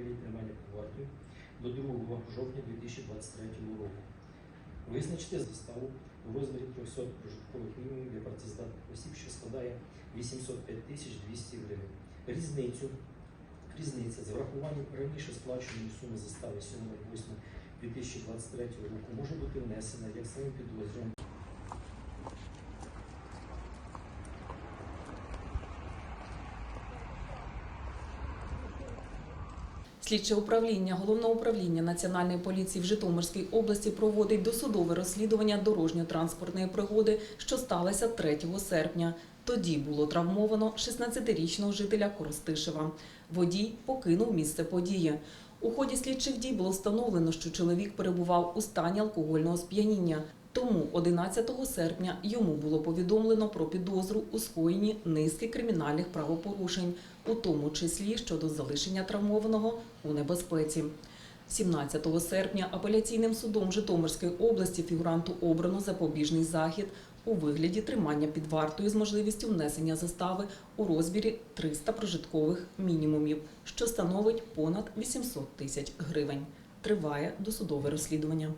період тримання під до 2 жовтня 2023 року. Визначити заставу у розмірі 300 прожиткових мінімумів для працездатних осіб, що складає 805 тисяч 200 гривень. Різницю Різниця з врахуванням раніше сплаченої суми застави 7.8.2023 року може бути внесена як самим підозрюваним Слідче управління Головного управління Національної поліції в Житомирській області проводить досудове розслідування дорожньо-транспортної пригоди, що сталося 3 серпня. Тоді було травмовано 16-річного жителя Коростишева. Водій покинув місце події. У ході слідчих дій було встановлено, що чоловік перебував у стані алкогольного сп'яніння. Тому 11 серпня йому було повідомлено про підозру у скоєнні низки кримінальних правопорушень, у тому числі щодо залишення травмованого у небезпеці. 17 серпня апеляційним судом Житомирської області фігуранту обрано запобіжний захід у вигляді тримання під вартою з можливістю внесення застави у розмірі 300 прожиткових мінімумів, що становить понад 800 тисяч гривень. Триває досудове розслідування.